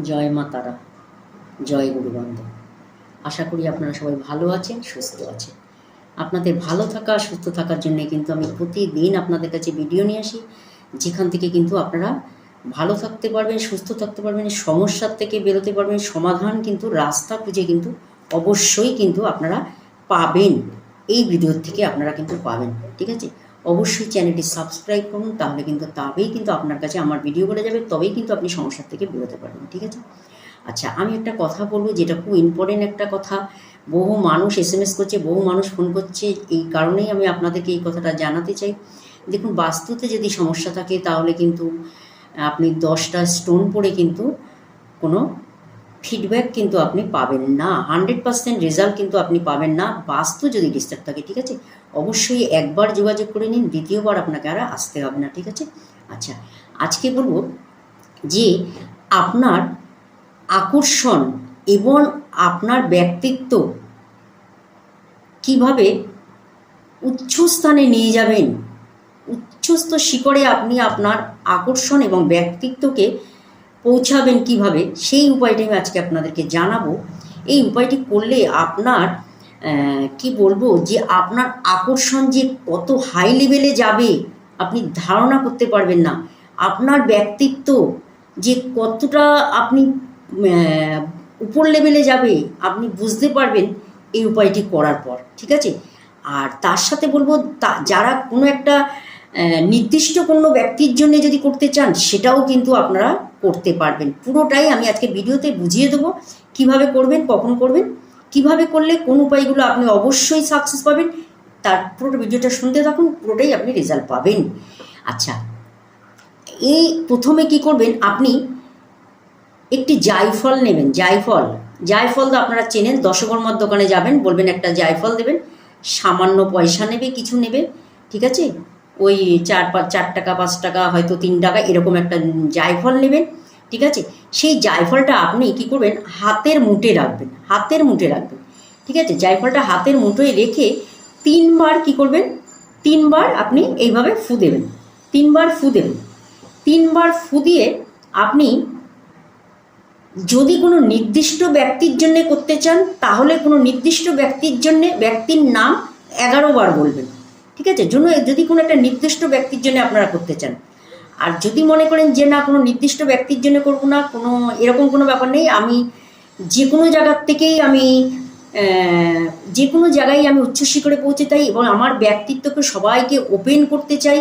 জয় মা তারা, জয় গুরুবন্ধ আশা করি আপনারা সবাই ভালো আছেন, সুস্থ আছেন। আপনাদের ভালো থাকা, সুস্থ থাকার জন্য কিন্তু আমি প্রতিদিন আপনাদের কাছে ভিডিও নিয়ে আসি। যেখান থেকে কিন্তু আপনারা ভালো থাকতে পারবেন, সুস্থ থাকতে পারবেন, সমস্যার থেকে বেরোতে পারবেন, সমাধান কিন্তু, রাস্তা খুঁজে কিন্তু অবশ্যই কিন্তু আপনারা পাবেন। এই ভিডিওর থেকে আপনারা কিন্তু পাবেন, ঠিক আছে? অবশ্যই চ্যানেলটি সাবস্ক্রাইব করুন, তাহলে কিন্তু তবেই কিন্তু আপনার কাছে আমার ভিডিও বলে যাবে, তবেই কিন্তু আপনি সমস্যার থেকে বেরোতে পারবেন, ঠিক আছে? আচ্ছা আমি একটা কথা বলব যেটা খুব ইম্পর্টেন্ট একটা কথা। বহু মানুষ এস এম এস করছে, বহু মানুষ ফোন করছে, এই কারণেই আমি আপনাদেরকে এই কথাটা জানাতে চাই। দেখুন, বাস্তুতে যদি সমস্যা থাকে তাহলে কিন্তু আপনি দশটা স্টোন পড়ে কিন্তু কোনো ফিডব্যাক কিন্তু আপনি পাবেন না। হান্ড্রেড পার্সেন্ট রেজাল্ট কিন্তু আপনি পাবেন না। বাস্তু যদি ডিস্টার্ব থাকে, ঠিক আছে? অবশ্যই একবার যোগাযোগ করে নিন, দ্বিতীয়বার আপনাকে আর আসতে হবে না, ঠিক আছে? আচ্ছা আজকে বলব যে আপনার আকর্ষণ এবং আপনার ব্যক্তিত্ব কীভাবে উচ্চস্থানে নিয়ে যাবেন, উচ্চস্থ শিকড়ে আপনি আপনার আকর্ষণ এবং ব্যক্তিত্বকে পৌঁছাবেন কীভাবে, সেই উপায়টি আমি আজকে আপনাদেরকে জানাব। এই উপায়টি করলে আপনার কি বলব, যে আপনার আকর্ষণ যে কত হাই লেভেলে যাবে, আপনি ধারণা করতে পারবেন না। আপনার ব্যক্তিত্ব যে কতটা আপনি উপর লেভেলে যাবে, আপনি বুঝতে পারবেন এই উপায়টি করার পর, ঠিক আছে? আর তার সাথে বলব, তা, যারা কোনো একটা নির্দিষ্ট কোনো ব্যক্তির জন্য যদি করতে চান, সেটাও কিন্তু আপনারা করতে পারবেন। পুরোটাই আমি আজকে ভিডিওতে বুঝিয়ে দেবো। কীভাবে করবেন, কখন করবেন, কীভাবে করলে, কোন উপায়গুলো আপনি অবশ্যই সাকসেস পাবেন, তার পুরোটা ভিডিওটা শুনতে থাকুন, পুরোটাই আপনি রেজাল্ট পাবেন। আচ্ছা এই প্রথমে কি করবেন, আপনি একটি জায়ফল নেবেন, জায়ফল। জায়ফল তো আপনারা চেনেন, দশকর্মার দোকানে যাবেন, বলবেন একটা জায়ফল দেবেন, সামান্য পয়সা নেবে, কিছু নেবে, ঠিক আছে? ওই চার পাঁচ চার টাকা, পাঁচ টাকা, হয়তো তিন টাকা এরকম একটা জায়ফল নেবেন, ঠিক আছে? সেই জায়ফলটা আপনি কি করবেন? হাতের মুঠে রাখবেন, হাতের মুঠে রাখবেন, ঠিক আছে? জায়ফলটা হাতের মুঠোয় রেখে তিনবার কি করবেন? তিনবার আপনি এইভাবে ফু দেবেন, তিনবার ফু দেবেন, তিনবার ফু দিয়ে আপনি যদি কোনো নির্দিষ্ট ব্যক্তির জন্য করতে চান, তাহলে কোনো নির্দিষ্ট ব্যক্তির জন্যে ব্যক্তির নাম এগারো বার বলবেন। ঠিক আছে? জন্য যদি কোনো একটা নির্দিষ্ট ব্যক্তির জন্য আপনারা করতে চান। আর যদি মনে করেন যে, না, কোনো নির্দিষ্ট ব্যক্তির জন্য করব না, কোনো এরকম কোনো ব্যাপার নেই, আমি যে কোনো জায়গার থেকেই আমি যে কোনো জায়গায় আমি উচ্চ শিখরে পৌঁছে চাই এবং আমার ব্যক্তিত্বকে সবাইকে ওপেন করতে চাই,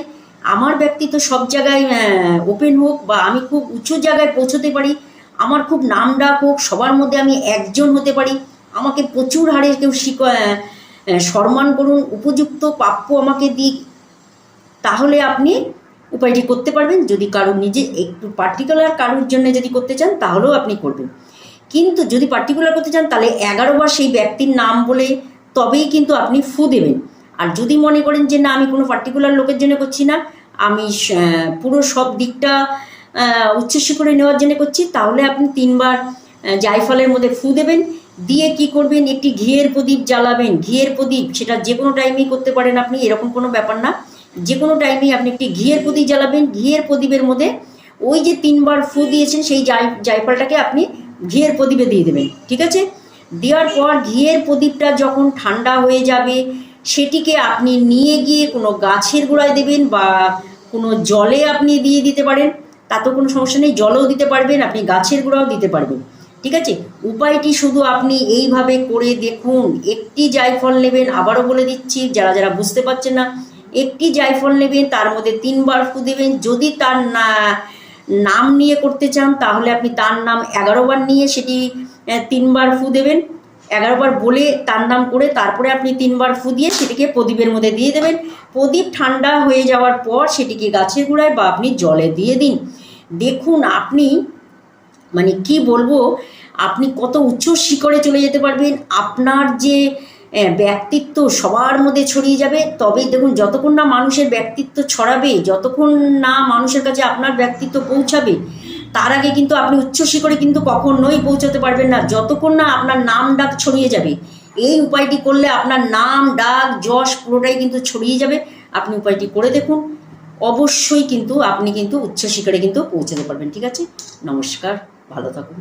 আমার ব্যক্তিত্ব সব জায়গায় ওপেন হোক বা আমি খুব উঁচু জায়গায় পৌঁছতে পারি, আমার খুব নাম ডাক হোক, সবার মধ্যে আমি একজন হতে পারি, আমাকে প্রচুর হারে কেউ শিখ সম্মান করুন উপযুক্ত প্রাপ্য আমাকে দিক, তাহলে আপনি উপায়টি করতে পারবেন। যদি কারোর নিজে একটু পার্টিকুলার কারোর জন্য যদি করতে চান, তাহলেও আপনি করবেন। কিন্তু যদি পার্টিকুলার করতে চান, তাহলে এগারো বার সেই ব্যক্তির নাম বলে তবেই কিন্তু আপনি ফু দেবেন। আর যদি মনে করেন যে, না, আমি কোনো পার্টিকুলার লোকের জন্য করছি না, আমি পুরো সব দিকটা উচ্চশিখরে নেওয়ার জন্য করছি, তাহলে আপনি তিনবার জায়ফলের মধ্যে ফু দেবেন। দিয়ে কি করবেন? একটি ঘিয়ের প্রদীপ জ্বালাবেন। ঘিয়ের প্রদীপ, সেটা যে কোনো টাইমেই করতে পারেন আপনি, এরকম কোনো ব্যাপার না। যে কোনো টাইমেই আপনি একটি ঘিয়ের প্রদীপ জ্বালাবেন। ঘিয়ের প্রদীপের মধ্যে ওই যে তিনবার ফু দিয়েছেন, সেই জাই জায়ফলটাকে আপনি ঘিয়ের প্রদীপে দিয়ে দেবেন। ঠিক আছে? দেওয়ার পর ঘিয়ের প্রদীপটা যখন ঠান্ডা হয়ে যাবে, সেটিকে আপনি নিয়ে গিয়ে কোনো গাছের গোড়ায় দেবেন বা কোনো জলে আপনি দিয়ে দিতে পারেন। তাতেও কোনো সমস্যা নেই, জলও দিতে পারবেন, আপনি গাছের গোড়াও দিতে পারবেন। ঠিক আছে? উপায়টি শুধু আপনি এইভাবে করে দেখুন। একটি জায়ফল নেবেন, আবারও বলে দিচ্ছি, যারা যারা বুঝতে পারছেন না, একটি জায়ফল নেবেন, তার মধ্যে তিনবার ফু দেবেন। যদি তার না, নাম নিয়ে করতে চান, তাহলে আপনি তার নাম এগারো বার নিয়ে সেটি তিনবার ফু দেবেন। এগারো বার বলে তার নাম করে তারপরে আপনি তিনবার ফু দিয়ে সেটিকে প্রদীপের মধ্যে দিয়ে দেবেন। প্রদীপ ঠান্ডা হয়ে যাওয়ার পর সেটিকে গাছের গোড়ায় বা আপনি জলে দিয়ে দিন। দেখুন, আপনি মানে কি বলব, আপনি কত উচ্চ শিখরে চলে যেতে পারবেন, আপনার যে ব্যক্তিত্ব সবার মধ্যে ছড়িয়ে যাবে, তবেই দেখুন যতক্ষণ না মানুষের ব্যক্তিত্ব ছড়াবে, যতক্ষণ না মানুষের কাছে আপনার ব্যক্তিত্ব পৌঁছাবে, তার আগে কিন্তু আপনি উচ্চ শিখরে কিন্তু কখনোই পৌঁছাতে পারবেন না, যতক্ষণ না আপনার নাম ডাক ছড়িয়ে যাবে, এই উপায়টি করলে আপনার নাম, ডাক, যশ পুরোটাই কিন্তু ছড়িয়ে যাবে, আপনি উপায়টি করে দেখুন, অবশ্যই কিন্তু আপনি কিন্তু উচ্চ শিখরে কিন্তু পৌঁছাতে পারবেন, ঠিক আছে? নমস্কার। ভালো থাকুন।